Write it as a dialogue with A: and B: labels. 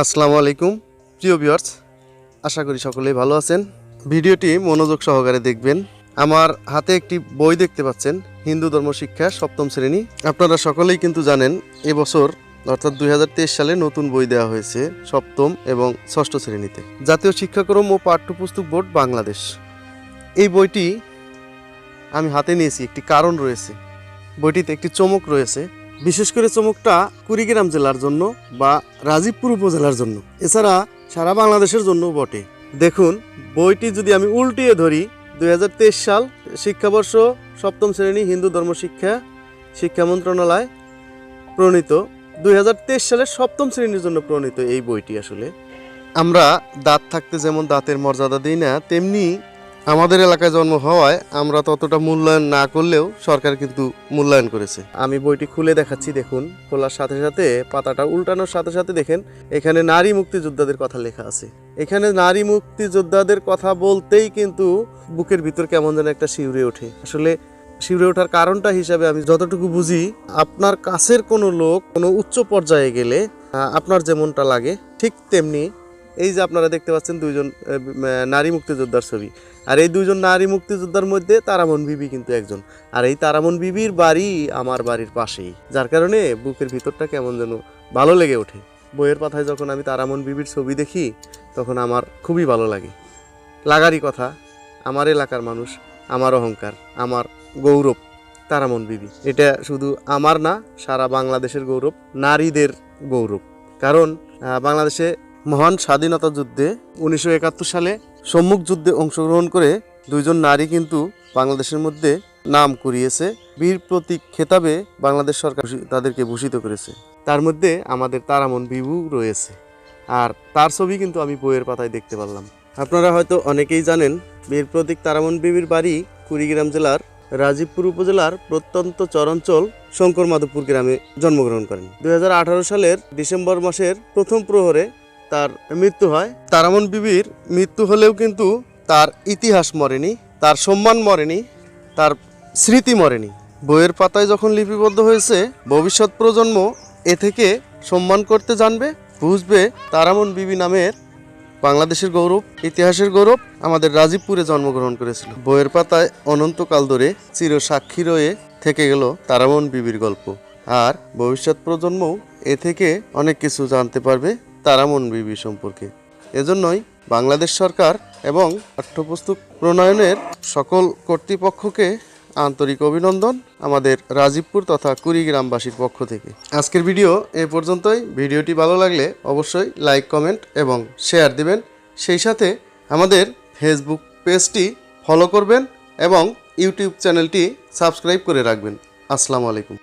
A: আসসালামু আলাইকুম, প্রিয় ভিউয়ার্স, আশা করি সকলেই ভালো আছেন। ভিডিওটি মনোযোগ সহকারে দেখবেন। আমার হাতে একটি বই দেখতে পাচ্ছেন, হিন্দু ধর্ম শিক্ষা, সপ্তম শ্রেণি। আপনারা সকলেই কিন্তু জানেন, এবছর, অর্থাৎ দুই হাজার তেইশ সালে নতুন বই দেওয়া হয়েছে, সপ্তম এবং ষষ্ঠ শ্রেণীতে। জাতীয় শিক্ষাক্রম ও পাঠ্যপুস্তক বোর্ড বাংলাদেশ। এই বইটি আমি হাতে নিয়েছি, একটি কারণ রয়েছে। বইটিতে একটি চমক রয়েছে বিশেষ করে চমকটা কুড়িগ্রাম জেলার জন্য বা রাজীবপুর উপজেলার জন্য। এছাড়া সারা বাংলাদেশের জন্য বটে। দেখুন, বইটি যদি আমি উল্টিয়ে ধরি, দুই হাজার তেইশ সাল শিক্ষাবর্ষ সপ্তম শ্রেণি হিন্দু ধর্ম শিক্ষা শিক্ষা মন্ত্রণালয় প্রণীত। দুই হাজার তেইশ সালের সপ্তম শ্রেণির জন্য প্রণীত এই বইটি আসলে। আমরা দাঁত থাকতে যেমন দাঁতের মর্যাদা দিই না, তেমনি আমাদের এলাকায় জন্ম হওয়ায় আমরা ততটা মূল্যায়ন না করলেও সরকার কিন্তু মূল্যায়ন করেছে। আমি বইটি খুলে দেখাচ্ছি, দেখুন। খোলার সাথে সাথে, পাতাটা উল্টানোর সাথে সাথে দেখেন, এখানে নারী মুক্তিযোদ্ধাদের কথা লেখা আছে। এখানে নারী মুক্তিযোদ্ধাদের কথা বলতেই কিন্তু বুকের ভিতর কেমন যেন একটা শিউরে ওঠে। আসলে শিউরে ওঠার কারণটা হিসাবে আমি যতটুকু বুঝি, আপনার কাছের কোনো লোক কোনো উচ্চ পর্যায়ে গেলে আপনার যেমনটা লাগে, ঠিক তেমনি এই যে আপনারা দেখতে পাচ্ছেন দুইজন নারী মুক্তিযোদ্ধার ছবি। আর এই দুইজন নারী মুক্তিযোদ্ধার মধ্যে তারামন বিবি কিন্তু একজন। আর এই তারামন বিবির বাড়ি আমার বাড়ির পাশেই, যার কারণে বুকের ভিতরটা কেমন যেন ভালো লেগে ওঠে। বইয়ের পাতায় যখন আমি তারামন বিবির ছবি দেখি, তখন আমার খুবই ভালো লাগে। লাগারই কথা, আমার এলাকার মানুষ, আমার অহংকার, আমার গৌরব তারামন বিবি। এটা শুধু আমার না, সারা বাংলাদেশের গৌরব, নারীদের গৌরব। কারণ বাংলাদেশে মহান স্বাধীনতা যুদ্ধে উনিশশো একাত্তর সালে সম্মুখ যুদ্ধে অংশগ্রহণ করে দুইজন নারী কিন্তু বাংলাদেশের মধ্যে নাম কুড়িয়েছে। বীর প্রতীক খেতাবে বাংলাদেশ সরকার তাদেরকে ভূষিত করেছে। তার মধ্যে আমাদের তারামন বিভু রয়েছে। আর তার ছবি কিন্তু আমি বইয়ের পাতায় দেখতে পারলাম। আপনারা হয়তো অনেকেই জানেন, বীর প্রতীক তারামন বিবির বাড়ি কুড়িগ্রাম জেলার রাজীবপুর উপজেলার প্রত্যন্ত চরাঞ্চল শঙ্কর মাধবপুর গ্রামে জন্মগ্রহণ করেন। দু হাজার আঠারো সালের ডিসেম্বর মাসের প্রথম প্রহরে তার মৃত্যু হয়। তারামন বিবির মৃত্যু হলেও কিন্তু তার ইতিহাস মরেনি, তার সম্মান মরেনি, তার স্মৃতি মরেনি। বইয়ের পাতায় যখন লিপিবদ্ধ হয়েছে, ভবিষ্যৎ প্রজন্ম এ থেকে সম্মান করতে জানবে, বুঝবে তারামন বিবি নামের বাংলাদেশের গৌরব, ইতিহাসের গৌরব আমাদের রাজীবপুরে জন্মগ্রহণ করেছিল। বইয়ের পাতায় অনন্তকাল ধরে চির সাক্ষী রয়ে থেকে গেল তারামন বিবির গল্প। আর ভবিষ্যৎ প্রজন্মও এ থেকে অনেক কিছু জানতে পারবে। তারামন বিবি সম্পর্কে। এজন্যই বাংলাদেশ সরকার এবং পাঠ্যপুস্তক প্রণয়নের সকল কর্তৃপক্ষকে আন্তরিক অভিনন্দন আমাদের রাজীবপুর তথা কুড়িগ্রামবাসীর পক্ষ থেকে। আজকের ভিডিও এ পর্যন্তই। ভিডিওটি ভালো লাগলে অবশ্যই লাইক, কমেন্ট এবং শেয়ার দিবেন। সেই সাথে আমাদের ফেসবুক পেজটি ফলো করবেন এবং ইউটিউব চ্যানেলটি সাবস্ক্রাইব করে রাখবেন। আসসালামু আলাইকুম।